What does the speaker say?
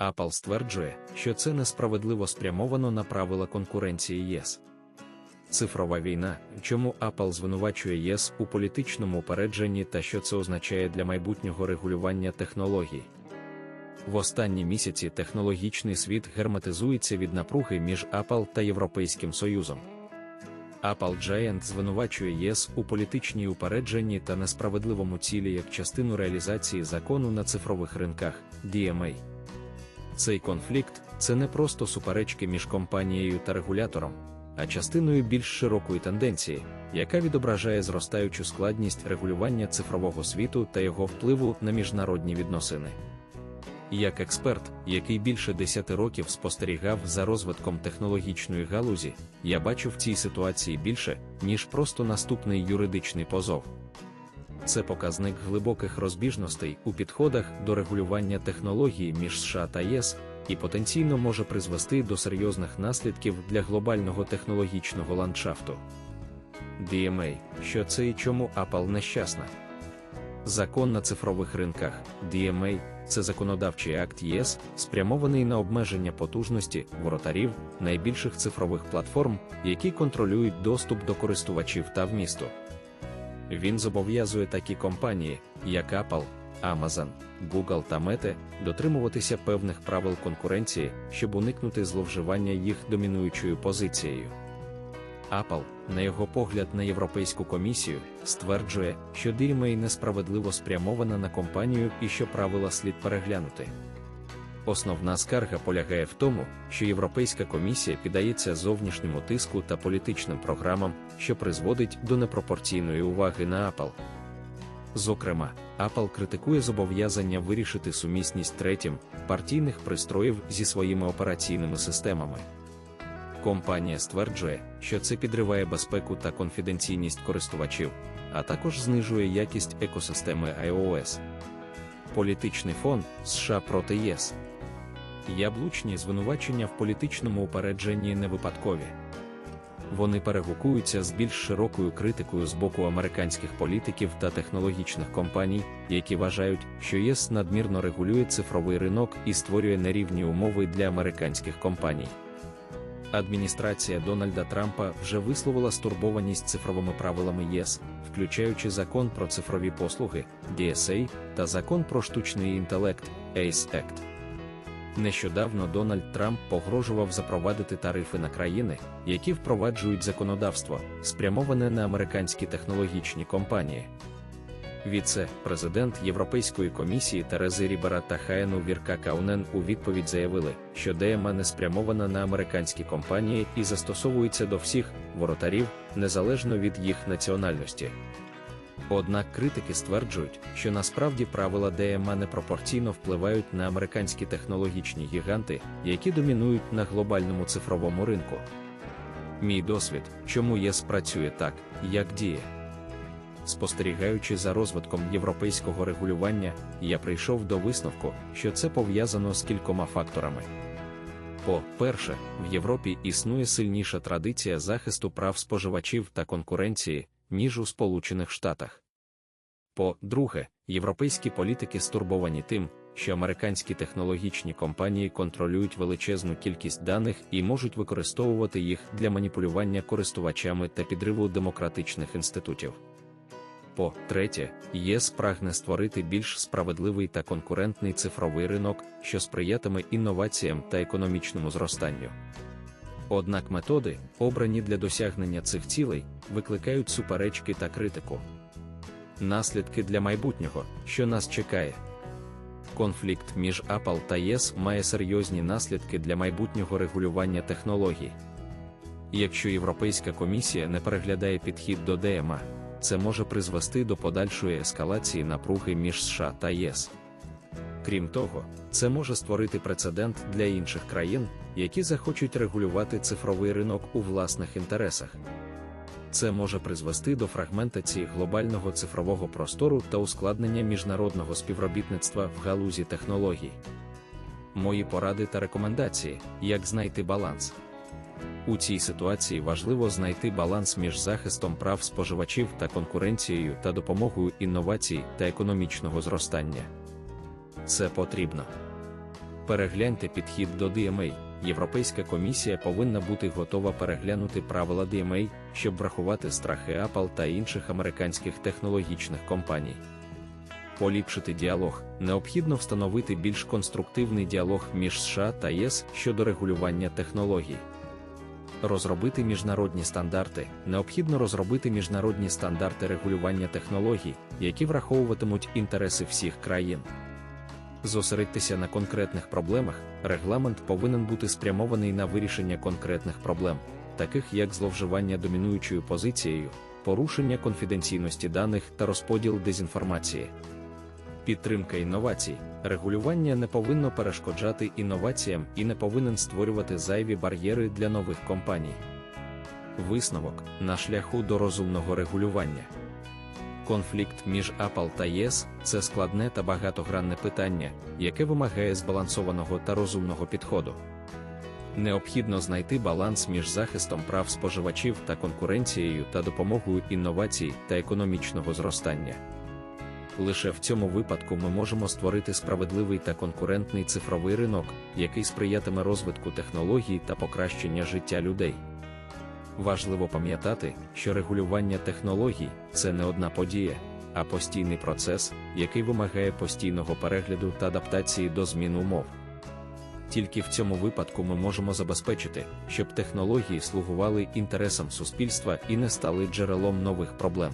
Apple стверджує, що це несправедливо спрямовано на правила конкуренції ЄС. Цифрова війна, чому Apple звинувачує ЄС у політичному упередженні та що це означає для майбутнього регулювання технологій. В останні місяці технологічний світ герметизується від напруги між Apple та Європейським Союзом. Apple Giant звинувачує ЄС у політичній упередженні та несправедливому цілі як частину реалізації закону на цифрових ринках DMA. Цей конфлікт це не просто суперечки між компанією та регулятором, а частиною більш широкої тенденції, яка відображає зростаючу складність регулювання цифрового світу та його впливу на міжнародні відносини. Як експерт, який більше 10 років спостерігав за розвитком технологічної галузі, я бачу в цій ситуації більше, ніж просто наступний юридичний позов. Це показник глибоких розбіжностей у підходах до регулювання технології між США та ЄС і потенційно може призвести до серйозних наслідків для глобального технологічного ландшафту. DMA, що це і чому Apple нещасна. Закон на цифрових ринках DMA це законодавчий акт ЄС, спрямований на обмеження потужності воротарів найбільших цифрових платформ, які контролюють доступ до користувачів та вмісту. Він зобов'язує такі компанії, як Apple, Amazon, Google та Meta, дотримуватися певних правил конкуренції, щоб уникнути зловживання їх домінуючою позицією. Apple, на його погляд на Європейську комісію, стверджує, що DMA несправедливо спрямована на компанію і що правила слід переглянути. Основна скарга полягає в тому, що Європейська комісія піддається зовнішньому тиску та політичним програмам, що призводить до непропорційної уваги на Apple. Зокрема, Apple критикує зобов'язання вирішити сумісність третім партійних пристроїв зі своїми операційними системами. Компанія стверджує, що це підриває безпеку та конфіденційність користувачів, а також знижує якість екосистеми iOS. Політичний фон США проти ЄС. Яблучні звинувачення в політичному упередженні не випадкові. Вони перегукуються з більш широкою критикою з боку американських політиків та технологічних компаній, які вважають, що ЄС надмірно регулює цифровий ринок і створює нерівні умови для американських компаній. Адміністрація Дональда Трампа вже висловила стурбованість цифровими правилами ЄС, включаючи закон про цифрові послуги DSA та закон про штучний інтелект ACE Act. Нещодавно Дональд Трамп погрожував запровадити тарифи на країни, які впроваджують законодавство, спрямоване на американські технологічні компанії. Віце-президент Європейської комісії Терези Рібера та Хаену Вірка Каунен у відповідь заявили, що ДМА не спрямована на американські компанії і застосовується до всіх воротарів незалежно від їх національності. Однак критики стверджують, що насправді правила ДМА непропорційно впливають на американські технологічні гіганти, які домінують на глобальному цифровому ринку. Мій досвід, чому ЄС працює так, як діє. Спостерігаючи за розвитком європейського регулювання, я прийшов до висновку, що це пов'язано з кількома факторами. По-перше, в Європі існує сильніша традиція захисту прав споживачів та конкуренції, ніж у Сполучених Штатах. По-друге, європейські політики стурбовані тим, що американські технологічні компанії контролюють величезну кількість даних і можуть використовувати їх для маніпулювання користувачами та підриву демократичних інститутів. По-третє, ЄС прагне створити більш справедливий та конкурентний цифровий ринок, що сприятиме інноваціям та економічному зростанню. Однак методи, обрані для досягнення цих цілей, викликають суперечки та критику. Наслідки для майбутнього, що нас чекає. Конфлікт між Apple та ЄС має серйозні наслідки для майбутнього регулювання технологій. Якщо Європейська комісія не переглядає підхід до ДМА, це може призвести до подальшої ескалації напруги між США та ЄС. Крім того, це може створити прецедент для інших країн, які захочуть регулювати цифровий ринок у власних інтересах. Це може призвести до фрагментації глобального цифрового простору та ускладнення міжнародного співробітництва в галузі технологій. Мої поради та рекомендації, як знайти баланс. У цій ситуації важливо знайти баланс між захистом прав споживачів та конкуренцією та допомогою інновацій та економічного зростання. Це потрібно. Перегляньте підхід до DMA. Європейська комісія повинна бути готова переглянути правила DMA, щоб врахувати страхи Apple та інших американських технологічних компаній. Поліпшити діалог необхідно встановити більш конструктивний діалог між США та ЄС щодо регулювання технологій. Розробити міжнародні стандарти необхідно розробити міжнародні стандарти регулювання технологій, які враховуватимуть інтереси всіх країн. Зосередьтеся на конкретних проблемах, регламент повинен бути спрямований на вирішення конкретних проблем, таких як зловживання домінуючою позицією, порушення конфіденційності даних та розподіл дезінформації. Підтримка інновацій, регулювання не повинно перешкоджати інноваціям і не повинен створювати зайві бар'єри для нових компаній. Висновок на шляху до розумного регулювання. Конфлікт між Apple та ЄС це складне та багатогранне питання, яке вимагає збалансованого та розумного підходу. Необхідно знайти баланс між захистом прав споживачів та конкуренцією та допомогою інновацій та економічного зростання. Лише в цьому випадку ми можемо створити справедливий та конкурентний цифровий ринок, який сприятиме розвитку технологій та покращення життя людей. Важливо пам'ятати, що регулювання технологій це не одна подія, а постійний процес, який вимагає постійного перегляду та адаптації до змін умов. Тільки в цьому випадку ми можемо забезпечити, щоб технології слугували інтересам суспільства і не стали джерелом нових проблем.